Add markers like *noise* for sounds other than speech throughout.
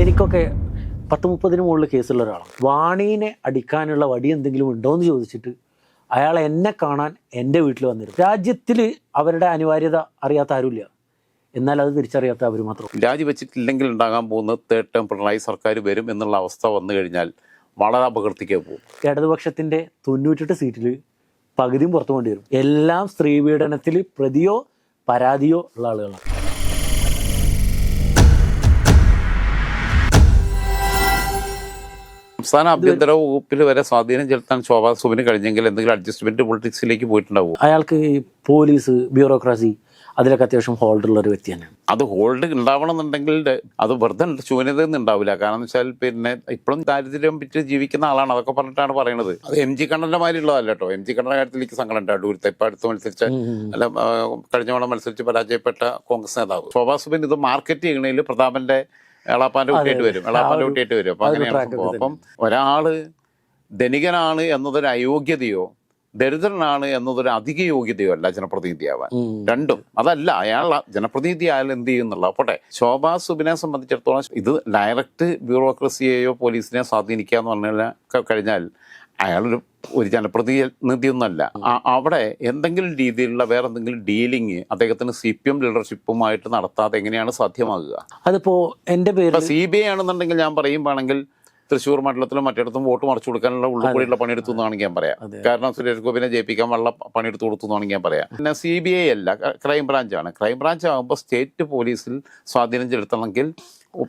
എനിക്കൊക്കെ പത്ത് മുപ്പതിന് മുകളിൽ കേസുള്ള ഒരാളാണ്. വാണീനെ അടിക്കാനുള്ള വടി എന്തെങ്കിലും ഉണ്ടോ എന്ന് ചോദിച്ചിട്ട് അയാൾ എന്നെ കാണാൻ എന്റെ വീട്ടിൽ വന്നിരുന്നു. രാജ്യത്തിൽ അവരുടെ അനിവാര്യത അറിയാത്ത ആരുമില്ല. എന്നാൽ അത് തിരിച്ചറിയാത്ത അവർ മാത്രം. രാജിവെച്ചിട്ടില്ലെങ്കിൽ ഉണ്ടാകാൻ പോകുന്ന തേർഡ് ടേം പിണറായി സർക്കാർ വരും എന്നുള്ള അവസ്ഥ വന്നു കഴിഞ്ഞാൽ വളരെ അപകടത്തിലേക്ക് പോകും. ഇടതുപക്ഷത്തിന്റെ തൊണ്ണൂറ്റെട്ട് സീറ്റിൽ പകുതിയും പുറത്തു കൊണ്ടുവരും. എല്ലാം എല്ലാം സ്ത്രീപീഡനത്തിൽ പ്രതിയോ പരാതിയോ ഉള്ള ആളുകളാണ്. സംസ്ഥാന ആഭ്യന്തര വകുപ്പിൽ വരെ സ്വാധീനം ചെലുത്താൻ ശോഭാ സുബിന് കഴിഞ്ഞെങ്കിൽ എന്തെങ്കിലും അഡ്ജസ്റ്റ്മെന്റ് പൊളിറ്റിക്സിലേക്ക് പോയിട്ടുണ്ടാവും? അയാൾക്ക് പോലീസ് ബ്യൂറോക്രാസി അതിലൊക്കെ അത്യാവശ്യം ഉള്ള ഒരു വ്യക്തി തന്നെയാണ്. അത് ഹോൾഡ് ഉണ്ടാവണം എന്നുണ്ടെങ്കിൽ അത് വെറുതെ ശൂന്യതയൊന്നും ഉണ്ടാവില്ല കാരണം വെച്ചാൽ പിന്നെ ഇപ്പോഴും ദാരിദ്ര്യം വിറ്റ് ജീവിക്കുന്ന ആളാണ് അതൊക്കെ പറഞ്ഞിട്ടാണ് പറയുന്നത് അത് എം ജി കണ്ണന്റെ മാതിരി ഉള്ളതല്ല കേട്ടോ എം ജി കണ്ണന്റെ കാര്യത്തിൽ എനിക്ക് സങ്കടം ഉണ്ട് അടൂരത്തെ ഇപ്പൊ അടുത്ത് മത്സരിച്ച അല്ല കഴിഞ്ഞ തവണ മത്സരിച്ച് പരാജയപ്പെട്ട കോൺഗ്രസ് നേതാവ്. ശോഭാ സുബിൻ ഇത് മാർക്കറ്റ് ചെയ്യണതിൽ പ്രതാപന്റെ എളാപ്പാന്റെ കുട്ടിയായിട്ട് വരും. എളാപ്പാന്റെ കുട്ടിയായിട്ട് വരും. അപ്പൊ അങ്ങനെയാണ് സംഭവം. അപ്പം ഒരാൾ ധനികനാണ് എന്നതൊരു അയോഗ്യതയോ ദരിദ്രനാണ് എന്നതൊരു അധിക യോഗ്യതയോ അല്ല ജനപ്രതിനിധിയാവാൻ. രണ്ടും. അതല്ല അയാൾ ജനപ്രതിനിധി ആയാലും എന്ത് ചെയ്യുന്നുള്ള പോട്ടെ ശോഭാ സുബിനെ സംബന്ധിച്ചിടത്തോളം ഇത് ഡയറക്റ്റ് ബ്യൂറോക്രസിയെയോ പോലീസിനെയോ സ്വാധീനിക്കുക എന്ന് പറഞ്ഞാൽ ക- കഴിഞ്ഞാൽ അയാളൊരു ഒരു ജനപ്രതിനിധിയൊന്നല്ല അവിടെ എന്തെങ്കിലും രീതിയിലുള്ള വേറെ എന്തെങ്കിലും ഡീലിങ് അദ്ദേഹത്തിന് സി പി എം ലീഡർഷിപ്പുമായിട്ട് നടത്താതെ എങ്ങനെയാണ് സാധ്യമാകുക? അതിപ്പോ എന്റെ പേര് സി ബി ഐ ആണെന്നുണ്ടെങ്കിൽ ഞാൻ പറയുമ്പോണെങ്കിൽ തൃശ്ശൂർ മണ്ഡലത്തിലും മറ്റിടത്തും വോട്ട് മറിച്ചു കൊടുക്കാനുള്ള ഉള്ളുകൂടിയുള്ള പണിയെടുത്തു എന്നാണെങ്കിൽ ഞാൻ പറയാം. കാരണം സുരേഷ് ഗോപിനെ ജയിപ്പിക്കാൻ വള്ള പണിയെടുത്ത് കൊടുത്തു എന്നാണെങ്കിൽ ഞാൻ പറയാം. പിന്നെ സി ബി ഐ അല്ല ക്രൈം ബ്രാഞ്ച് ആണ് ക്രൈം ബ്രാഞ്ച് ആകുമ്പോൾ സ്റ്റേറ്റ് പോലീസിൽ സ്വാധീനം ചെലുത്തണമെങ്കിൽ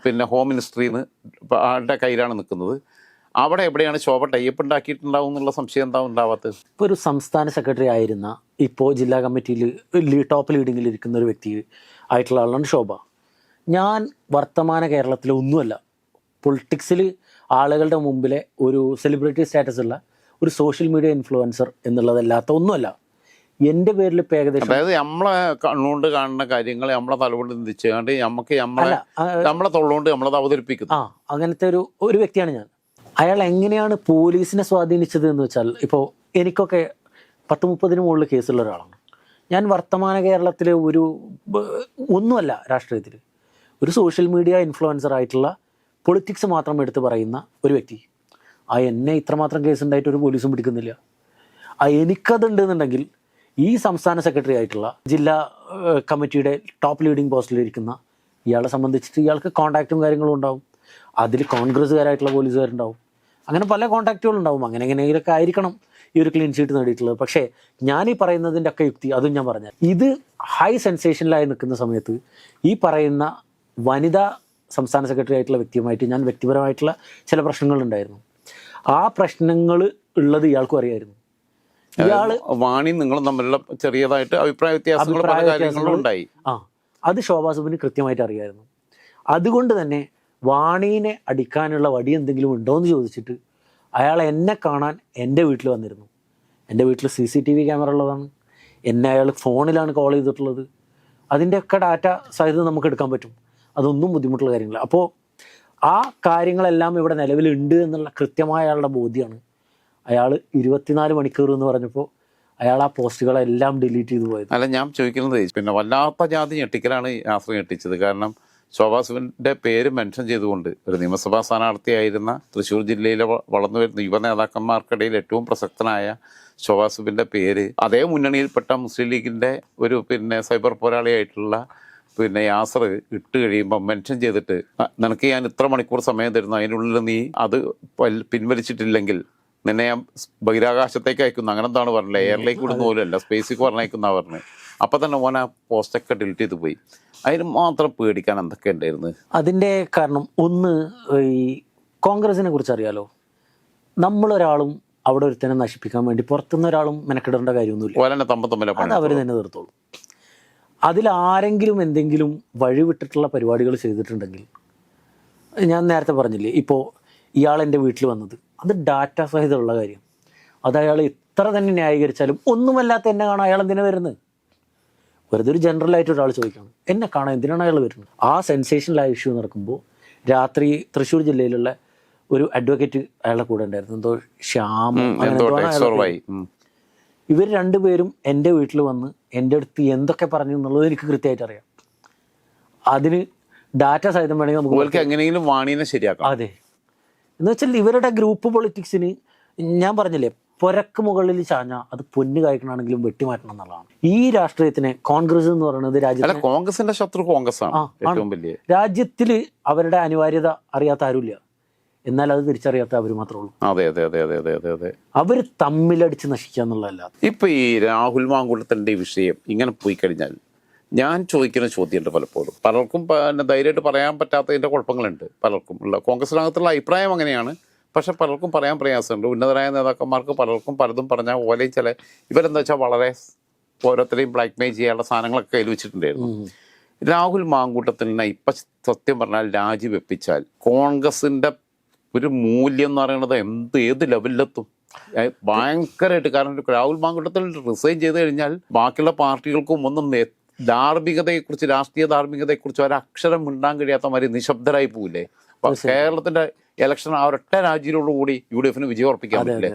പിന്നെ ഹോം മിനിസ്ട്രിന്ന് ആളുടെ കയ്യിലാണ് നിൽക്കുന്നത്? അവിടെ എവിടെയാണ് ശോഭ ടൈപ്പ് ഉണ്ടാക്കിയിട്ടുണ്ടാവും എന്നുള്ള സംശയം എന്താ ഉണ്ടാവാത്തത്? ഇപ്പോൾ ഒരു സംസ്ഥാന സെക്രട്ടറി ആയിരുന്ന ഇപ്പോൾ ജില്ലാ കമ്മിറ്റിയിൽ ടോപ്പ് ലീഡിങ്ങിൽ ഇരിക്കുന്ന ഒരു വ്യക്തി ആയിട്ടുള്ള ആളാണ് ശോഭ. ഞാൻ വർത്തമാന കേരളത്തിലെ ഒന്നുമല്ല. പൊളിറ്റിക്സിൽ ആളുകളുടെ മുമ്പിലെ ഒരു സെലിബ്രിറ്റി സ്റ്റാറ്റസ് ഉള്ള ഒരു സോഷ്യൽ മീഡിയ ഇൻഫ്ലുവൻസർ എന്നുള്ളതല്ലാത്ത ഒന്നുമല്ല. എന്റെ പേരിൽ ഇപ്പം ഏകദേശം അതായത് നമ്മളെ കണ്ണുകൊണ്ട് കാണുന്ന കാര്യങ്ങൾ നമ്മളെ തലകൊണ്ട് ചിന്തിച്ചുകൊണ്ട് നമുക്ക് നമ്മളെ നമ്മളെ തൊള്ളുകൊണ്ട് നമ്മളത് അവതരിപ്പിക്കുന്നു. ആ അങ്ങനത്തെ ഒരു ഒരു വ്യക്തിയാണ് ഞാൻ. അയാൾ എങ്ങനെയാണ് പോലീസിനെ സ്വാധീനിച്ചത് എന്ന് വെച്ചാൽ ഇപ്പോൾ എനിക്കൊക്കെ പത്ത് മുപ്പതിന് മുകളിൽ കേസുള്ള ഒരാളാണ്. ഞാൻ വർത്തമാന കേരളത്തിലെ ഒരു ഒന്നുമല്ല രാഷ്ട്രീയത്തിൽ. ഒരു സോഷ്യൽ മീഡിയ ഇൻഫ്ലുവൻസർ ആയിട്ടുള്ള പൊളിറ്റിക്സ് മാത്രം എടുത്ത് പറയുന്ന ഒരു വ്യക്തി. ആ എന്നെ ഇത്രമാത്രം കേസ് ഉണ്ടായിട്ട് ഒരു പോലീസും പിടിക്കുന്നില്ല. ആ എനിക്കതുണ്ട് എന്നുണ്ടെങ്കിൽ ഈ സംസ്ഥാന സെക്രട്ടറി ആയിട്ടുള്ള ജില്ലാ കമ്മിറ്റിയുടെ ടോപ്പ് ലീഡിംഗ് പോസ്റ്റിലിരിക്കുന്ന ഇയാളെ സംബന്ധിച്ചിട്ട് ഇയാൾക്ക് കോൺടാക്റ്റും കാര്യങ്ങളും ഉണ്ടാവും. അതിൽ കോൺഗ്രസ്സുകാരായിട്ടുള്ള പോലീസുകാരുണ്ടാവും. അങ്ങനെ പല കോൺടാക്റ്റുകളും ഉണ്ടാവും അങ്ങനെ എങ്ങനെയെങ്കിലൊക്കെ ആയിരിക്കണം ഈ ഒരു ക്ലീൻ ഷീറ്റ് നേടിയിട്ടുള്ളത്. പക്ഷേ ഞാൻ ഈ പറയുന്നതിന്റെ ഒക്കെ യുക്തി അതും ഞാൻ പറഞ്ഞു ഇത് ഹൈ സെൻസേഷനിലായി നിൽക്കുന്ന സമയത്ത് ഈ പറയുന്ന വനിതാ സംസ്ഥാന സെക്രട്ടറി ആയിട്ടുള്ള വ്യക്തിയുമായിട്ട് ഞാൻ വ്യക്തിപരമായിട്ടുള്ള ചില പ്രശ്നങ്ങളുണ്ടായിരുന്നു. ആ പ്രശ്നങ്ങൾ ഉള്ളത് ഇയാൾക്കും അറിയായിരുന്നു. ഇയാൾ വാണി നിങ്ങളും തമ്മിലുള്ള ചെറിയതായിട്ട് അഭിപ്രായ വ്യത്യാസങ്ങൾ ഉണ്ടായി. ആ അത് ശോഭാസുബിന് കൃത്യമായിട്ട് അറിയായിരുന്നു. അതുകൊണ്ട് തന്നെ വാണീനെ അടിക്കാനുള്ള വടി എന്തെങ്കിലും ഉണ്ടോ എന്ന് ചോദിച്ചിട്ട് അയാൾ എന്നെ കാണാൻ എന്റെ വീട്ടിൽ വന്നിരുന്നു. എന്റെ വീട്ടിൽ C C T V camera ഉള്ളതാണ്. എന്നെ അയാൾ ഫോണിലാണ് കോൾ ചെയ്തിട്ടുള്ളത്. അതിന്റെയൊക്കെ ഡാറ്റ സഹിതം നമുക്ക് എടുക്കാൻ പറ്റും. അതൊന്നും ബുദ്ധിമുട്ടുള്ള കാര്യങ്ങളല്ല. അപ്പോൾ ആ കാര്യങ്ങളെല്ലാം ഇവിടെ നിലവിലുണ്ട് എന്നുള്ള കൃത്യമായ അയാളുടെ ബോധ്യമാണ് അയാൾ ഇരുപത്തിനാല് മണിക്കൂർ എന്ന് പറഞ്ഞപ്പോൾ അയാൾ ആ പോസ്റ്റുകളെല്ലാം ഡിലീറ്റ് ചെയ്തു പോയത്. അല്ല ഞാൻ ചോദിക്കുന്നത് പിന്നെ വല്ലാത്ത ജാതി ഞെട്ടിക്കലാണ് ഈ ആശ്ര ഞെട്ടിച്ചത്. കാരണം ശോഭാസുവിന്റെ പേര് മെൻഷൻ ചെയ്തുകൊണ്ട് ഒരു നിയമസഭാ സ്ഥാനാർത്ഥിയായിരുന്ന തൃശ്ശൂർ ജില്ലയിലെ വളർന്നു വരുന്ന യുവ നേതാക്കന്മാർക്കിടയിൽ ഏറ്റവും പ്രസക്തനായ ശോഭാസുബിന്റെ പേര് അതേ മുന്നണിയിൽപ്പെട്ട മുസ്ലിം ലീഗിന്റെ ഒരു പിന്നെ സൈബർ പോരാളിയായിട്ടുള്ള പിന്നെ യാസർ ഇട്ട് കഴിയുമ്പോൾ മെൻഷൻ ചെയ്തിട്ട് "ആ, നിനക്ക് ഞാൻ ഇത്ര മണിക്കൂർ സമയം തരുന്നു അതിനുള്ളിൽ നീ അത് പിൻവലിച്ചിട്ടില്ലെങ്കിൽ നിന്നെ ഞാൻ ബഹിരാകാശത്തേക്ക് അയക്കുന്നു. അങ്ങനെ എന്താണ് പറഞ്ഞത് എയറിലേക്ക് വിടുന്ന പോലെയല്ല സ്പേസിലേക്ക് പറഞ്ഞയക്കുന്ന പറഞ്ഞത്. അപ്പൊ തന്നെ മോൻ ആ പോസ്റ്റൊക്കെ ഡിലീറ്റ് ചെയ്ത് പോയി. അതിന് മാത്രം പേടിക്കാൻ എന്തൊക്കെ ഉണ്ടായിരുന്നു? അതിന്റെ കാരണം ഒന്ന് ഈ കോൺഗ്രസിനെ കുറിച്ച് അറിയാലോ. നമ്മളൊരാളും അവിടെ ഒരുത്തനെ നശിപ്പിക്കാൻ വേണ്ടി പുറത്തുനിന്ന് ഒരാളും മെനക്കെടേണ്ട കാര്യമൊന്നുമില്ല. അത് അവർ തന്നെ തീർത്തോളൂ. അതിൽ ആരെങ്കിലും എന്തെങ്കിലും വഴിവിട്ടിട്ടുള്ള പരിപാടികൾ ചെയ്തിട്ടുണ്ടെങ്കിൽ ഞാൻ നേരത്തെ പറഞ്ഞില്ലേ ഇപ്പോൾ ഇയാൾ എന്റെ വീട്ടിൽ വന്നത്. അത് ഡാറ്റ സഹിതമുള്ള കാര്യം. അത് അയാൾ എത്ര തന്നെ ന്യായീകരിച്ചാലും ഒന്നുമല്ലാത്ത എന്നെ കാണാൻ അയാൾ എന്തിനാണ് വരുന്നത്? വെറുതെ ഒരു ജനറൽ ആയിട്ട് ഒരാൾ ചോദിക്കണം. എന്നെ കാണാൻ എന്തിനാണ് അയാൾ വരുന്നത്? ആ സെൻസേഷനിലായ ഇഷ്യൂ നടക്കുമ്പോൾ രാത്രി തൃശ്ശൂർ ജില്ലയിലുള്ള ഒരു അഡ്വക്കേറ്റ് അയാളുടെ കൂടെ ഉണ്ടായിരുന്നു. എന്തോ ശ്യാമം ഇവർ രണ്ടുപേരും എന്റെ വീട്ടിൽ വന്ന് എന്റെ അടുത്ത് എന്തൊക്കെ പറഞ്ഞു എന്നുള്ളത് എനിക്ക് കൃത്യമായിട്ട് അറിയാം. അതിന് ഡാറ്റ സഹിതം വേണമെങ്കിൽ നമുക്ക് എങ്ങനെയെങ്കിലും വാണീനെ ശരിയാക്കാം. അതെ. എന്ന് വെച്ചാൽ ഇവരുടെ ഗ്രൂപ്പ് പൊളിറ്റിക്സിന് ഞാൻ പറഞ്ഞില്ലേ പുരക്ക് മുകളിൽ ചാഞ്ഞ അത് പൊന്ന് കഴിക്കണമെങ്കിലും വെട്ടിമാറ്റണം എന്നുള്ളതാണ്. ഈ രാഷ്ട്രീയത്തിനെ കോൺഗ്രസ് എന്ന് പറയുന്നത് രാജ്യത്തിൽ കോൺഗ്രസിന്റെ ശത്രു കോൺഗ്രസ് ആണ്. രാജ്യത്തിൽ അവരുടെ അനിവാര്യത അറിയാത്ത ആരുമില്ല. എന്നാൽ അത് തിരിച്ചറിയാത്ത അവർ മാത്രമേ ഉള്ളൂ. അതെ അതെ അതെ അതെ അതെ അതെ അതെ. അവർ തമ്മിലടിച്ച് നശിക്കുക എന്നുള്ളതല്ല ഇപ്പൊ ഈ രാഹുൽ മാങ്കുളത്തിന്റെ വിഷയം ഇങ്ങനെ പോയി കഴിഞ്ഞാൽ ഞാൻ ചോദിക്കുന്ന ചോദ്യമുണ്ട് പലപ്പോഴും. പലർക്കും പിന്നെ ധൈര്യമായിട്ട് പറയാൻ പറ്റാത്തതിന്റെ കുഴപ്പങ്ങളുണ്ട് പലർക്കും. ഉള്ള കോൺഗ്രസിനകത്തുള്ള അഭിപ്രായം അങ്ങനെയാണ്. പക്ഷെ പലർക്കും പറയാൻ പ്രയാസമുണ്ട്. ഉന്നതരായ നേതാക്കന്മാർക്ക് പലർക്കും പലതും പറഞ്ഞാൽ ഓലയും ചില ഇവരെന്താ വെച്ചാൽ വളരെ ഓരോരുത്തരെയും ബ്ലാക്ക് മെയിൽ ചെയ്യാനുള്ള സാധനങ്ങളൊക്കെ കയ്യിൽ വെച്ചിട്ടുണ്ടായിരുന്നു. രാഹുൽ മാങ്കൂട്ടത്തിന് ഇപ്പം സത്യം പറഞ്ഞാൽ രാജിവെപ്പിച്ചാൽ കോൺഗ്രസിന്റെ ഒരു മൂല്യം എന്ന് പറയുന്നത് എന്ത് ഏത് ലെവലിലെത്തും? ഭയങ്കരമായിട്ട് കാരണം രാഹുൽ മാങ്കൂട്ടത്തിൽ റിസൈൻ ചെയ്ത് കഴിഞ്ഞാൽ ബാക്കിയുള്ള പാർട്ടികൾക്കും ഒന്നും ധാർമ്മികതയെക്കുറിച്ച് രാഷ്ട്രീയ ധാർമ്മികതയെക്കുറിച്ച് ഒരക്ഷരം മിണ്ടാൻ കഴിയാത്ത മാതിരി നിശബ്ദരായി പോവില്ലേ? അപ്പൊ കേരളത്തിന്റെ ഇലക്ഷൻ ആ ഒരൊറ്റ രാജ്യത്തോടുകൂടി യു ഡി എഫിന് വിജയം ഉറപ്പിക്കാൻ പറ്റില്ലേ?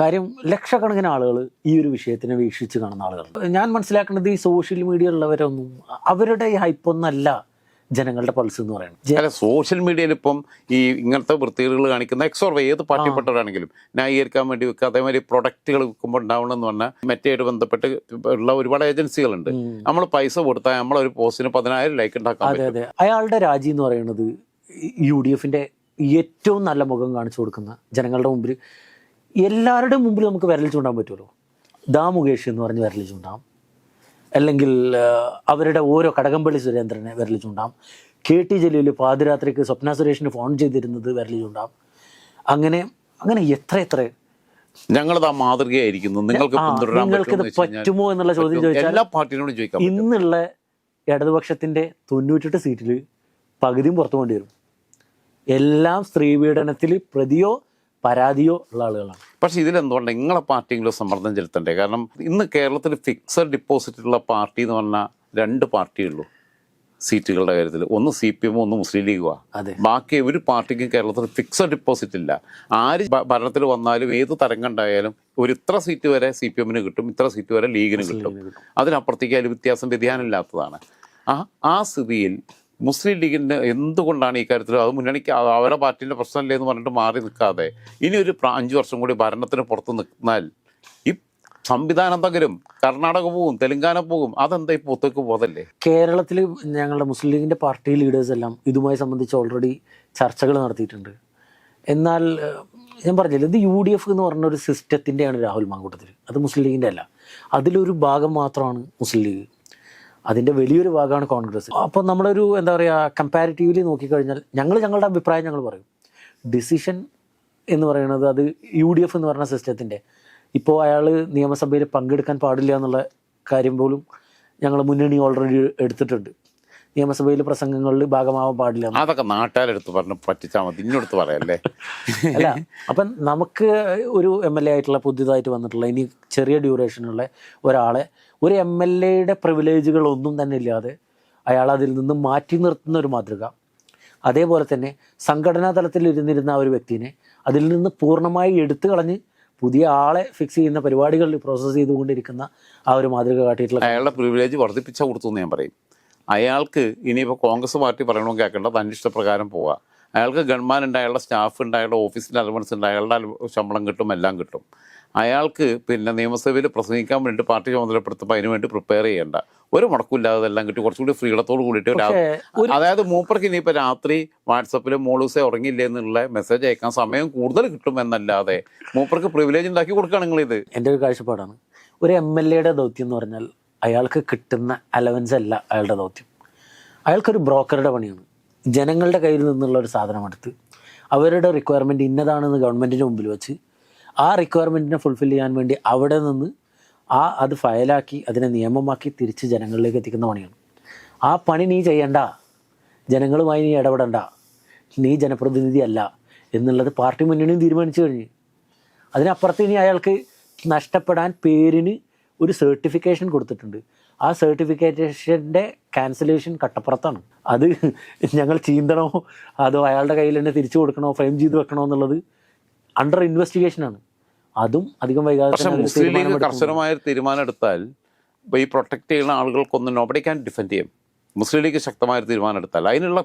കാര്യം ലക്ഷക്കണക്കിന് ആളുകൾ ഈ ഒരു വിഷയത്തിനെ വീക്ഷിച്ച് കാണുന്ന ആളുകൾ ഞാൻ മനസ്സിലാക്കുന്നത് ഈ സോഷ്യൽ മീഡിയ ഉള്ളവരൊന്നും അവരുടെ ഈ ഹൈപ്പൊന്നല്ല ജനങ്ങളുടെ പൾസ് എന്ന് പറയുന്നത്. അല്ല സോഷ്യൽ മീഡിയയിൽ ഇപ്പം ഈ ഇങ്ങനത്തെ വൃത്തികേടുകൾ കാണിക്കുന്ന എക്സോർവ് ഏത് പാർട്ടിപ്പെട്ടവരാണെങ്കിലും ന്യായീകരിക്കാൻ വേണ്ടി വെക്കുക അതേമാതിരി പ്രൊഡക്റ്റുകൾ വിൽക്കുമ്പോൾ ഉണ്ടാവണമെന്ന് പറഞ്ഞാൽ മറ്റേയായിട്ട് ബന്ധപ്പെട്ട് ഉള്ള ഒരുപാട് ഏജൻസികളുണ്ട് നമ്മൾ പൈസ കൊടുത്താൽ നമ്മളൊരു പോസ്റ്റിന് പതിനായിരം ലൈക്ക് ഉണ്ടാക്കാൻ അതെ അതെ. അയാളുടെ രാജി എന്ന് പറയുന്നത് യു ഡി എഫിന്റെ ഏറ്റവും നല്ല മുഖം കാണിച്ചു കൊടുക്കുന്ന ജനങ്ങളുടെ മുമ്പിൽ എല്ലാവരുടെയും മുമ്പിൽ നമുക്ക് വിരൽ ചൂണ്ടാൻ പറ്റുമല്ലോ? ദാ മുകേഷ് എന്ന് പറഞ്ഞ് വിരൽ ചൂണ്ടാം. അല്ലെങ്കിൽ അവരുടെ ഓരോ കടകംപള്ളി സുരേന്ദ്രനെ വിരൽ ചൂണ്ടാം. കെ ടി ജലീൽ പാതിരാത്രിക്ക് സ്വപ്ന സുരേഷിന് ഫോൺ ചെയ്തിരുന്നത് വിരൽ ചൂണ്ടാം. അങ്ങനെ അങ്ങനെ എത്ര എത്ര. ഞങ്ങളത് ആ മാതൃകയായിരിക്കുന്നു. നിങ്ങൾക്ക് നിങ്ങൾക്കിത് പറ്റുമോ എന്നുള്ള ചോദ്യം ചോദിച്ചാൽ എല്ലാ പാർട്ടിനോടും ചോദിക്കാം ഇന്നുള്ള ഇടതുപക്ഷത്തിന്റെ തൊണ്ണൂറ്റെട്ട് സീറ്റിൽ പകുതിയും പുറത്തു കൊണ്ടുവരും എല്ലാം എല്ലാം സ്ത്രീപീഡനത്തിൽ പ്രതിയോ പരാതിയോ ഉള്ള ആളുകളാണ്. പക്ഷെ ഇതിലെന്തുകൊണ്ട് നിങ്ങളെ പാർട്ടിയെങ്കിലും സമ്മർദ്ദം ചെലുത്തണ്ടേ? കാരണം ഇന്ന് കേരളത്തിൽ ഫിക്സഡ് ഡിപ്പോസിറ്റ് ഉള്ള പാർട്ടി എന്ന് പറഞ്ഞാൽ രണ്ട് പാർട്ടിയുള്ളൂ സീറ്റുകളുടെ കാര്യത്തിൽ. ഒന്ന് സി പി എമ്മും ഒന്ന് മുസ്ലിം ലീഗുമാണ് അതെ. ബാക്കി ഒരു പാർട്ടിക്കും കേരളത്തിൽ ഫിക്സഡ് ഡിപ്പോസിറ്റ് ഇല്ല. ആര് ഭരണത്തിൽ വന്നാലും ഏത് തരംഗം ഉണ്ടായാലും ഒരു ഇത്ര സീറ്റ് വരെ സി പി എമ്മിന് കിട്ടും ഇത്ര സീറ്റ് വരെ ലീഗിന് കിട്ടും. അതിനപ്പുറത്തേക്ക് അതിൽ വ്യത്യാസം ഇല്ലാത്തതാണ്. ആ ആ സ്ഥിതിയിൽ മുസ്ലിം ലീഗിന് എന്തുകൊണ്ടാണ് ഈ കാര്യത്തിൽ അത് മുന്നണിക്ക് അവ- അവരുടെ പാർട്ടിയുടെ പ്രശ്നമല്ലേ എന്ന് പറഞ്ഞിട്ട് മാറി നിൽക്കാതെ ഇനി ഒരു അഞ്ച് വർഷം കൂടി ഭരണത്തിന് പുറത്ത് നിന്നാൽ ഈ സംവിധാനം തകരും കർണാടക പോകും തെലങ്കാന പോകും അതെന്താ ഈ പുറത്തേക്ക് പോകതല്ലേ? കേരളത്തിൽ ഞങ്ങളുടെ മുസ്ലിം ലീഗിന്റെ പാർട്ടി ലീഡേഴ്സ് എല്ലാം ഇതുമായി സംബന്ധിച്ച് ഓൾറെഡി ചർച്ചകൾ നടത്തിയിട്ടുണ്ട്. എന്നാൽ ഞാൻ പറഞ്ഞില്ല ഇത് യു ഡി എഫ് എന്ന് പറഞ്ഞ ഒരു സിസ്റ്റത്തിന്റെയാണ് രാഹുൽ മാങ്കൂട്ടത്തിൽ അത് മുസ്ലിം ലീഗിന്റെ അല്ല. അതിലൊരു ഭാഗം മാത്രമാണ് മുസ്ലിം ലീഗ്. അതിന്റെ വലിയൊരു ഭാഗമാണ് കോൺഗ്രസ് അപ്പോൾ നമ്മളൊരു എന്താ പറയുക കമ്പാരിറ്റീവ്ലി നോക്കിക്കഴിഞ്ഞാൽ ഞങ്ങൾ ഞങ്ങളുടെ അഭിപ്രായം ഞങ്ങൾ പറയും. ഡിസിഷൻ എന്ന് പറയുന്നത് അത് യു ഡി എഫ് എന്ന് പറയുന്ന സിസ്റ്റത്തിന്റെ ഇപ്പോൾ അയാൾ നിയമസഭയിൽ പങ്കെടുക്കാൻ പാടില്ല എന്നുള്ള കാര്യം പോലും ഞങ്ങൾ മുന്നണി ഓൾറെഡി എടുത്തിട്ടുണ്ട്. നിയമസഭയിലെ പ്രസംഗങ്ങളിൽ ഭാഗമാവാൻ പാടില്ല. അതൊക്കെ നാട്ടുകാരെടുത്ത് പറഞ്ഞു പറ്റിച്ചാൽ മതി. ഇന്നടുത്ത് പറയല്ലേ? *laughs* അല്ല അപ്പം നമുക്ക് ഒരു എം എൽ എ ആയിട്ടുള്ള പുതിയതായിട്ട് വന്നിട്ടുള്ള ഇനി ചെറിയ ഡ്യൂറേഷനുള്ള ഒരാളെ ഒരു എം എൽ എയുടെ പ്രിവിലേജുകളൊന്നും തന്നെ ഇല്ലാതെ അയാൾ അതിൽ നിന്ന് മാറ്റി നിർത്തുന്ന ഒരു മാതൃക. അതേപോലെ തന്നെ സംഘടനാ തലത്തിൽ ഇരുന്നിരുന്ന ആ ഒരു വ്യക്തിനെ അതിൽ നിന്ന് പൂർണമായി എടുത്തു കളഞ്ഞ് പുതിയ ആളെ ഫിക്സ് ചെയ്യുന്ന പരിപാടികളിൽ പ്രോസസ്സ് ചെയ്തുകൊണ്ടിരിക്കുന്ന ആ ഒരു മാതൃക കാട്ടിയിട്ടുള്ള അയാളുടെ പ്രിവിലേജ് വർദ്ധിപ്പിച്ച കൊടുത്തു എന്ന് ഞാൻ പറയും. അയാൾക്ക് ഇനിയിപ്പോൾ കോൺഗ്രസ് പാർട്ടി പറയണമെന്ന് കേൾക്കേണ്ട തന്റെ ഇഷ്ടപ്രകാരം പോവാം. അയാൾക്ക് ഗവൺമെന്റ് ഉണ്ട് അയാളുടെ സ്റ്റാഫ് ഉണ്ട് അയാളുടെ ഓഫീസിന്റെ അലവൻസ് ഉണ്ട് അയാളുടെ ശമ്പളം കിട്ടും എല്ലാം കിട്ടും. അയാൾക്ക് പിന്നെ നിയമസഭയിൽ പ്രസംഗിക്കാൻ വേണ്ടി പാർട്ടി ചുമതലപ്പെടുത്തുമ്പോൾ അതിന് വേണ്ടി പ്രിപ്പയർ ചെയ്യേണ്ട. ഒരു മുടക്കില്ലാതെ എല്ലാം കിട്ടി. കുറച്ചുകൂടി ഫ്രീഡത്തോട് കൂടിയിട്ട് അതായത് മൂപ്പർക്ക് ഇനിയിപ്പോൾ രാത്രി വാട്സപ്പിൽ മോളൂസെ ഉറങ്ങിയില്ലേ എന്നുള്ള മെസ്സേജ് അയക്കാൻ സമയം കൂടുതൽ കിട്ടും എന്നല്ലാതെ മൂപ്പർക്ക് പ്രിവിലേജ് ഉണ്ടാക്കി കൊടുക്കുകയാണ് നിങ്ങളിത്. എന്റെ ഒരു കാഴ്ചപ്പാടാണ്. ഒരു എം എൽ എയുടെ ദൗത്യം എന്ന് പറഞ്ഞാൽ അയാൾക്ക് കിട്ടുന്ന അലവൻസ് അല്ല അയാളുടെ ദൗത്യം. അയാൾക്കൊരു ബ്രോക്കറുടെ പണിയാണ്. ജനങ്ങളുടെ കയ്യിൽ നിന്നുള്ള ഒരു സാധനം എടുത്ത് അവരുടെ റിക്വയർമെന്റ് ഇന്നതാണെന്ന് ഗവൺമെന്റിന്റെ മുമ്പിൽ വെച്ച് ആ റിക്വയർമെന്റിനെ ഫുൾഫിൽ ചെയ്യാൻ വേണ്ടി അവിടെ നിന്ന് ആ അത് ഫയലാക്കി അതിനെ നിയമമാക്കി തിരിച്ച് ജനങ്ങളിലേക്ക് എത്തിക്കുന്ന പണിയാണ്. ആ പണി നീ ചെയ്യണ്ട. ജനങ്ങളുമായി നീ ഇടപെടണ്ട. നീ ജനപ്രതിനിധി അല്ല എന്നുള്ളത് പാർട്ടി മുന്നണിയും തീരുമാനിച്ചു കഴിഞ്ഞു. അതിനപ്പുറത്ത് ഇനി അയാൾക്ക് നഷ്ടപ്പെടാൻ പേരിന് ഒരു സർട്ടിഫിക്കേഷൻ കൊടുത്തിട്ടുണ്ട്. ആ സർട്ടിഫിക്കേഷന്റെ ക്യാൻസലേഷൻ കട്ടപ്പുറത്താണ്. അത് ഞങ്ങൾ ചീന്തണോ? അതോ അയാളുടെ കയ്യിൽ തന്നെ തിരിച്ചു കൊടുക്കണോ? ഫ്രെയിം ചെയ്ത് വെക്കണോ എന്നുള്ളത് അണ്ടർ ഇൻവെസ്റ്റിഗേഷനാണ് അതും അധികം വൈകാതെ പക്ഷെ മുസ്ലിം ലീഗ് കർശനമായ തീരുമാനം എടുത്താൽ ഈ പ്രൊട്ടക്ട് ചെയ്യുന്ന ആളുകൾക്കൊന്നും നോബഡി ക്യാൻ ഡിഫെൻഡ് ചെയ്യും. മുസ്ലിം ലീഗ് ശക്തമായ ഒരു തീരുമാനം എടുത്താൽ അതിനുള്ള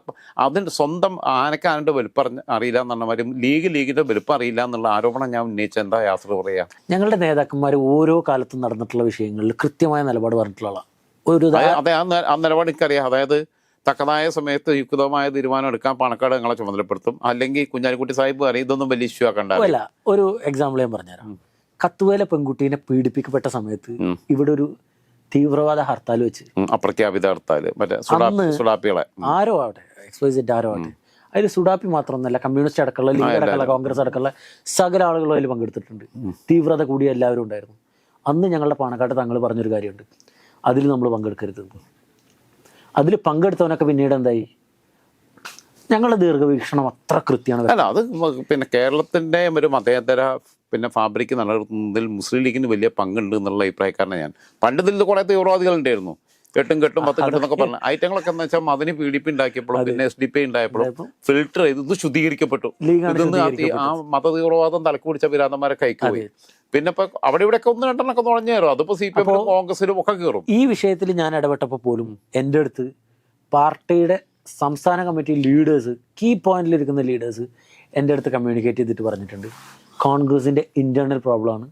അതിന്റെ സ്വന്തം ആനക്കാരന്റെ വലുപ്പം അറിയില്ല എന്നുള്ള മാതിരി ലീഗ് ലീഗിന്റെ വലുപ്പം അറിയില്ല എന്നുള്ള ആരോപണം ഞാൻ ഉന്നയിച്ച എന്താ യാത്ര പറയാ ഞങ്ങളുടെ നേതാക്കന്മാർ ഓരോ കാലത്തും നടന്നിട്ടുള്ള വിഷയങ്ങളിൽ കൃത്യമായ നിലപാട് പറഞ്ഞിട്ടുള്ള. ഒരു അതെ ആ നിലപാട് എനിക്കറിയാം. അതായത് തക്കതായ സമയത്ത് യുക്തമായ തീരുമാനം എടുക്കാൻ പണക്കാട് നിങ്ങളെ ചുമതലപ്പെടുത്തും. അല്ലെങ്കിൽ കുഞ്ഞാലിക്കുട്ടി സാഹിബ് പറയും ഇതൊന്നും വലിയ ഇഷ്യൂ ആക്കണ്ട. അല്ല ഒരു എക്സാമ്പിൾ ഞാൻ പറഞ്ഞുതരാം. കത്തുവേല പെൺകുട്ടീനെ പീഡിപ്പിക്കപ്പെട്ട സമയത്ത് ഇവിടെ ഒരു തീവ്രവാദ ഹർത്താൽ വെച്ച് അപ്രഖ്യാപിത ഹർത്താൽ സുഡാപ്പികളെ. ആരോ ആവട്ടെ എക്സ്പ്ലൈസിറ്റ് ആരോ ആവട്ടെ. അതിൽ സുഡാപ്പി മാത്രമൊന്നുമല്ല കമ്മ്യൂണിസ്റ്റ് അടക്കമുള്ള ലീഗ് അടക്കമുള്ള കോൺഗ്രസ് അടക്കമുള്ള സകല ആളുകളും അതിൽ പങ്കെടുത്തിട്ടുണ്ട്. തീവ്രത കൂടിയ എല്ലാവരും ഉണ്ടായിരുന്നു. അന്ന് ഞങ്ങളുടെ പാണക്കാട്ട് തങ്ങൾ പറഞ്ഞൊരു കാര്യമുണ്ട്. അതിൽ നമ്മൾ പങ്കെടുക്കരുത്. അതിൽ പങ്കെടുത്തവനൊക്കെ പിന്നീട് എന്തായി? ഞങ്ങളുടെ ദീർഘവീക്ഷണം അത്ര കൃത്യമാണ്. അല്ല അത് പിന്നെ കേരളത്തിന്റെ ഒരു മതേതര പിന്നെ ഫാബ്രിക് നിലനിർത്തുന്നതിൽ മുസ്ലിം ലീഗിന് വലിയ പങ്കുണ്ട് എന്നുള്ള അഭിപ്രായക്കാരനാണ് ഞാൻ. പണ്ട് ഇതിൽ കുറെ തീവ്രവാദികൾ ഉണ്ടായിരുന്നു കെട്ടും കെട്ടും പത്ത് കെട്ടും എന്നൊക്കെ പറഞ്ഞു. ഐറ്റങ്ങളൊക്കെ എന്ന് വെച്ചാൽ അതിന് പി ഡി പി ഉണ്ടാക്കിയപ്പോഴും പിന്നെ എസ് ഡി പി ഉണ്ടായപ്പോഴും ഫിൽട്ടർ ചെയ്ത് ഇത് ശുദ്ധീകരിക്കപ്പെട്ടു. ഇതൊന്ന് ആ മത തീവ്രവാദം തലക്ക് പിടിച്ച പിരാന്തന്മാരെ കൈക്കുപോയി പിന്നെ ഇപ്പൊ അവിടെ ഇവിടെയൊക്കെ ഒന്ന് രണ്ടെണ്ണൊക്കെ നുഴഞ്ഞു കയറും അതിപ്പോ സി പി എമ്മിലും കോൺഗ്രസിലും ഒക്കെ കയറും ഈ വിഷയത്തിൽ ഞാൻ ഇടപെട്ടപ്പോൾ പോലും എന്റെ അടുത്ത് പാർട്ടിയുടെ സംസ്ഥാന കമ്മിറ്റി ലീഡേഴ്സ് കീ പോയിന്റിൽ ഇരിക്കുന്ന ലീഡേഴ്സ് എന്റെ അടുത്ത് കമ്മ്യൂണിക്കേറ്റ് ചെയ്തിട്ട് പറഞ്ഞിട്ടുണ്ട്. കോൺഗ്രസിന്റെ ഇന്റേർണൽ പ്രോബ്ലമാണ്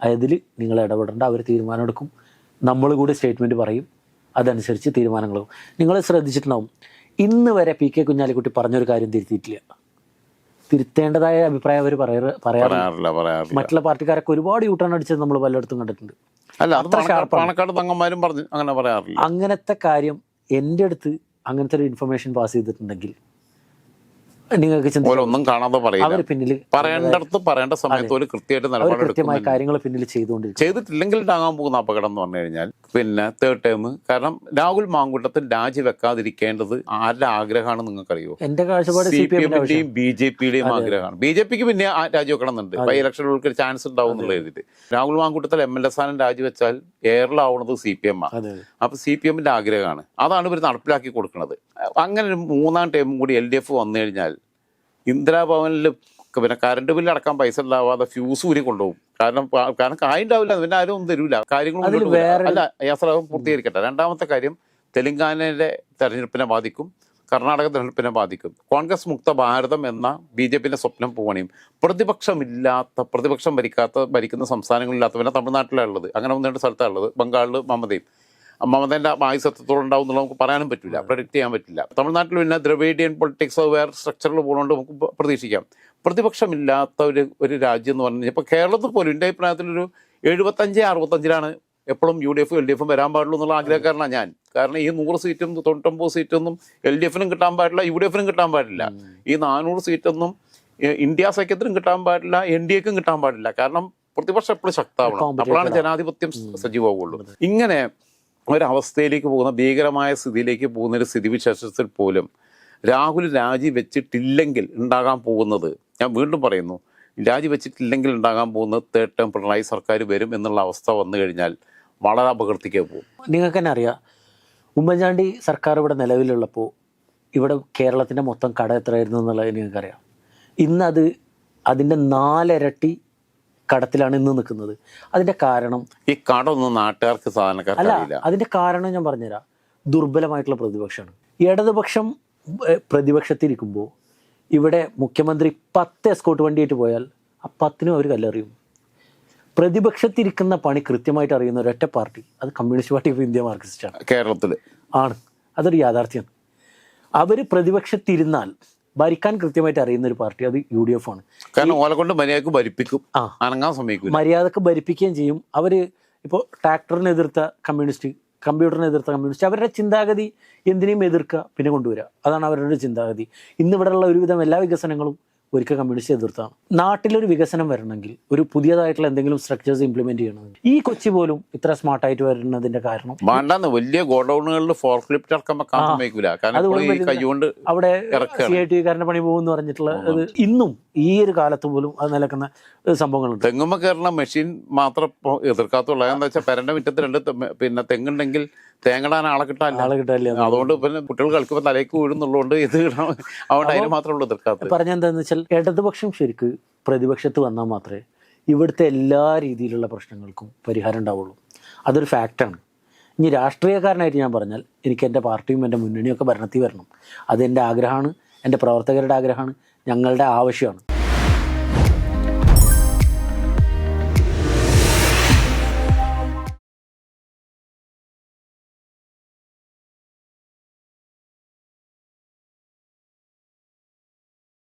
അതിൽ നിങ്ങൾ ഇടപെടേണ്ട അവർ തീരുമാനം എടുക്കും. നമ്മൾ കൂടി സ്റ്റേറ്റ്മെന്റ് പറയും. അതനുസരിച്ച് തീരുമാനങ്ങളും നിങ്ങൾ ശ്രദ്ധിച്ചിട്ടുണ്ടാവും. ഇന്ന് വരെ പി കെ കുഞ്ഞാലിക്കുട്ടി പറഞ്ഞൊരു കാര്യം തിരുത്തിയിട്ടില്ല. തിരുത്തേണ്ടതായ അഭിപ്രായം അവർ പറയാറില്ല. മറ്റുള്ള പാർട്ടിക്കാരൊക്കെ ഒരുപാട് യൂട്ടേൺ അടിച്ചത് നമ്മൾ പലയിടത്തും കണ്ടിട്ടുണ്ട്. അല്ല പാണക്കാട് തങ്ങന്മാരും പറഞ്ഞു അങ്ങനെ പറയാറില്ല. അങ്ങനത്തെ കാര്യം എന്റെ അടുത്ത് അങ്ങനത്തെ ഒരു ഇൻഫർമേഷൻ പാസ് ചെയ്തിട്ടുണ്ടെങ്കിൽ നിങ്ങൾക്ക് ഒന്നും കാണാതെ പറയില്ല. അവർ പിന്നിൽ പറയേണ്ടടുത്ത് പറയേണ്ട സമയത്ത് ഒരു കൃത്യമായിട്ട് അവർ കൃത്യമായ കാര്യങ്ങൾ പിന്നിൽ ചെയ്തുകൊണ്ടിരിക്കും ചെയ്തിട്ടില്ലെങ്കിൽ ഉണ്ടാകാൻ പോകുന്ന അപകടം എന്ന് പറഞ്ഞു കഴിഞ്ഞാൽ പിന്നെ തേർഡ് ടൈം കാരണം രാഹുൽ മാങ്കുട്ടത്തിൽ രാജിവെക്കാതിരിക്കേണ്ടത് ആരുടെ ആഗ്രഹമാണ് നിങ്ങൾക്കറിയോ? എന്റെ കാഴ്ചപ്പാട് സി സി പി പി എമ്മിന്റെ എമ്മിന്റെയും ബി ജെ പിയുടെയും ആഗ്രഹമാണ്. ബി ജെ പിക്ക് പിന്നെ ആ രാജിവെക്കണം എന്നുണ്ട് ബൈ ഇലക്ഷനുകൾക്ക് ഒരു ചാൻസ് ഉണ്ടാവും എന്നുള്ള എഴുതിയിട്ട് Rahul Mamkootathil M L A സ്ഥാനം രാജിവെച്ചാൽ എയറിലാവുന്നത് സി പി എം ആണ് അതെ. അപ്പൊ സി പി എമ്മിന്റെ ആഗ്രഹമാണ്. അതാണ് ഇവർ നടപ്പിലാക്കി കൊടുക്കുന്നത്. അങ്ങനെ ഒരു മൂന്നാം ടൈമും കൂടി എൽ ഡി എഫ് വന്നു കഴിഞ്ഞാൽ ഇന്ദിരാഭവനിൽ പിന്നെ കറണ്ട് ബില്ല് അടക്കാൻ പൈസ ഉണ്ടാവാതെ ഫ്യൂസ് ഊരി കൊണ്ടുപോകും. കാരണം കാരണം കായുണ്ടാവില്ല പിന്നെ ആരും ഒന്നും തരൂല. വേറെ- അല്ല യാത്രാവും പൂർത്തീകരിക്കട്ടെ രണ്ടാമത്തെ കാര്യം തെലങ്കാനയിലെ തെരഞ്ഞെടുപ്പിനെ ബാധിക്കും. കർണാടക തെരഞ്ഞെടുപ്പിനെ ബാധിക്കും. കോൺഗ്രസ് മുക്ത ഭാരതം എന്ന ബി ജെ പിന്റെ സ്വപ്നം പോവണിയും പ്രതിപക്ഷമില്ലാത്ത പ്രതിപക്ഷം ഭരിക്കാത്ത ഭരിക്കുന്ന സംസ്ഥാനങ്ങളില്ലാത്ത പിന്നെ തമിഴ്നാട്ടിലാണ് ഉള്ളത് അങ്ങനെ ഒന്ന് രണ്ട് സ്ഥലത്താണ് ഉള്ളത് ബംഗാളിൽ മമതയും. മമതന്റെ ആയുസത്വത്തോടെ ഉണ്ടാവും എന്നുള്ളത് നമുക്ക് പറയാനും പറ്റില്ല പ്രഡിക്റ്റ് ചെയ്യാൻ പറ്റില്ല. തമിഴ്നാട്ടിൽ പിന്നെ ദ്രവീഡിയൻ പൊളിറ്റിക്സ് വേറെ സ്ട്രക്ചറിൽ പോകുന്നതുകൊണ്ട് നമുക്ക് പ്രതീക്ഷിക്കാം. പ്രതിപക്ഷമില്ലാത്ത ഒരു ഒരു രാജ്യം എന്ന് പറഞ്ഞു കഴിഞ്ഞാൽ ഇപ്പോൾ കേരളത്തിൽ പോലും എന്റെ അഭിപ്രായത്തിൽ ഒരു എഴുപത്തഞ്ച് അറുപത്തഞ്ചിലാണ് എപ്പോഴും യു ഡി എഫും എൽ ഡി എഫും വരാൻ പാടുള്ളൂ എന്നുള്ള ആഗ്രഹക്കാരനാണ് ഞാൻ. കാരണം ഈ നൂറ് സീറ്റും തൊണ്ണൂറ്റൊമ്പത് സീറ്റൊന്നും എൽ ഡി എഫിനും കിട്ടാൻ പാടില്ല യു ഡി എഫിനും കിട്ടാൻ പാടില്ല. ഈ നാനൂറ് സീറ്റൊന്നും ഇന്ത്യ സഖ്യത്തിനും കിട്ടാൻ പാടില്ല എൻ ഡി എക്കും കിട്ടാൻ പാടില്ല. കാരണം പ്രതിപക്ഷം എപ്പോഴും ശക്തമാവണം. അപ്പോഴാണ് ജനാധിപത്യം സജീവമാവുള്ളൂ. ഇങ്ങനെ ഒരവസ്ഥയിലേക്ക് പോകുന്ന ഭീകരമായ സ്ഥിതിയിലേക്ക് പോകുന്ന ഒരു സ്ഥിതിവിശേഷത്തിൽ പോലും രാഹുൽ രാജി വെച്ചിട്ടില്ലെങ്കിൽ ഉണ്ടാകാൻ പോകുന്നത് ഞാൻ വീണ്ടും പറയുന്നു രാജി വെച്ചിട്ടില്ലെങ്കിൽ ഉണ്ടാകാൻ പോകുന്നത് തേർഡ് ടേം പിണറായി സർക്കാർ വരും എന്നുള്ള അവസ്ഥ വന്നു കഴിഞ്ഞാൽ വളരെ അപകീർത്തിക്ക് പോകും. നിങ്ങൾക്ക് തന്നെ അറിയാം ഉമ്മൻചാണ്ടി സർക്കാർ ഇവിടെ നിലവിലുള്ളപ്പോൾ ഇവിടെ കേരളത്തിന്റെ മൊത്തം കട എത്രയായിരുന്നു എന്നുള്ളത് നിങ്ങൾക്കറിയാം ഇന്നത് അതിന്റെ നാലിരട്ടി കടത്തിലാണ് ഇന്ന് നിൽക്കുന്നത്. അതിന്റെ കാരണം ഈ കടൊന്നും നാട്ടുകാർക്ക് സാധാരണക്കാർക്ക് അല്ല അതിന്റെ കാരണം ഞാൻ പറഞ്ഞുതരാം. ദുർബലമായിട്ടുള്ള പ്രതിപക്ഷമാണ്. ഇടതുപക്ഷം പ്രതിപക്ഷത്തിരിക്കുമ്പോൾ ഇവിടെ മുഖ്യമന്ത്രി പത്ത് എസ്കോട്ട് വണ്ടിയായിട്ട് പോയാൽ ആ പത്തിനും അവർ കല്ലെറിയും. പ്രതിപക്ഷത്തിരിക്കുന്ന പണി കൃത്യമായിട്ട് അറിയുന്ന ഒരൊറ്റ പാർട്ടി അത് Communist Party of India Marxist മാർക്സിസ്റ്റാണ്. കേരളത്തിൽ ആണ്. അതൊരു യാഥാർത്ഥ്യമാണ്. അവർ പ്രതിപക്ഷത്തിരുന്നാൽ ഭരിക്കാൻ കൃത്യമായിട്ട് അറിയുന്ന ഒരു പാർട്ടി അത് യു ഡി എഫ് ആണ്. കാരണം ഓലെ കൊണ്ട് മര്യാദയ്ക്ക് ഭരിപ്പിക്കും. അനങ്ങാൻ മര്യാദയ്ക്ക് ഭരിപ്പിക്കുകയും ചെയ്യും. അവർ ഇപ്പോൾ ട്രാക്ടറിനെ എതിർത്ത കമ്മ്യൂണിസ്റ്റ് കമ്പ്യൂട്ടറിനെ എതിർത്ത കമ്മ്യൂണിസ്റ്റ് അവരുടെ ചിന്താഗതി എന്തിനേയും എതിർക്കുക പിന്നെ കൊണ്ടുവരിക. അതാണ് അവരുടെ ചിന്താഗതി. ഇന്നിവിടെയുള്ള ഒരുവിധം എല്ലാ വികസനങ്ങളും ഒരിക്കൽ കമ്മ്യൂണിസ്റ്റ് എതിർത്താണ് നാട്ടിലൊരു വികസനം വരണമെങ്കിൽ ഒരു പുതിയതായിട്ടുള്ള എന്തെങ്കിലും സ്ട്രക്ചേഴ്സ് ഇംപ്ലിമെന്റ് ചെയ്യണമെങ്കിൽ. ഈ കൊച്ചി പോലും ഇത്ര സ്മാർട്ടായിട്ട് വരുന്നതിന്റെ കാരണം വേണ്ടെന്ന് വലിയ ഗോഡൌണുകളിൽ ഫോർക്ലിഫ്റ്റ് അവിടെ. സി ഐ ടി കാരന്റെ പണി പോകും എന്ന് പറഞ്ഞിട്ടുള്ള ഇത് ഇന്നും ഈ ഒരു കാലത്ത് പോലും അത് നിലക്കുന്ന സംഭവങ്ങളുണ്ട്. തെങ്ങുമ്മ കയറുന്ന മെഷീൻ മാത്രം എതിർക്കാത്തുള്ള എതിർക്കാത്തുള്ളൂ എന്താ വെച്ചാൽ പെരണ്ട മുറ്റത്ത് രണ്ട് പിന്നെ തെങ്ങുണ്ടെങ്കിൽ തേങ്ങടാൻ ആളെ കിട്ടാനില്ല ആളെ കിട്ടാനില്ല അതുകൊണ്ട് പിന്നെ കുട്ടികൾ കളിക്കുമ്പോൾ തലേക്ക് വീഴുന്നുള്ളതുകൊണ്ട് ഇത് ഇടണം. അതുകൊണ്ട് അതിന് മാത്രമേ ഉള്ളൂ എതിർക്കാത്തത് പറഞ്ഞെന്താന്ന് വെച്ചാൽ ഇടതുപക്ഷം ശരിക്ക് പ്രതിപക്ഷത്ത് വന്നാൽ മാത്രമേ ഇവിടുത്തെ എല്ലാ രീതിയിലുള്ള പ്രശ്നങ്ങൾക്കും പരിഹാരം ഉണ്ടാവുള്ളൂ. അതൊരു ഫാക്റ്റാണ്. ഇനി രാഷ്ട്രീയക്കാരനായിട്ട് ഞാൻ പറഞ്ഞാൽ എനിക്ക് എന്റെ പാർട്ടിയും എന്റെ മുന്നണിയും ഒക്കെ ഭരണത്തിൽ വരണം. അതെന്റെ ആഗ്രഹമാണ് എന്റെ പ്രവർത്തകരുടെ ആഗ്രഹമാണ് ഞങ്ങളുടെ ആവശ്യമാണ്.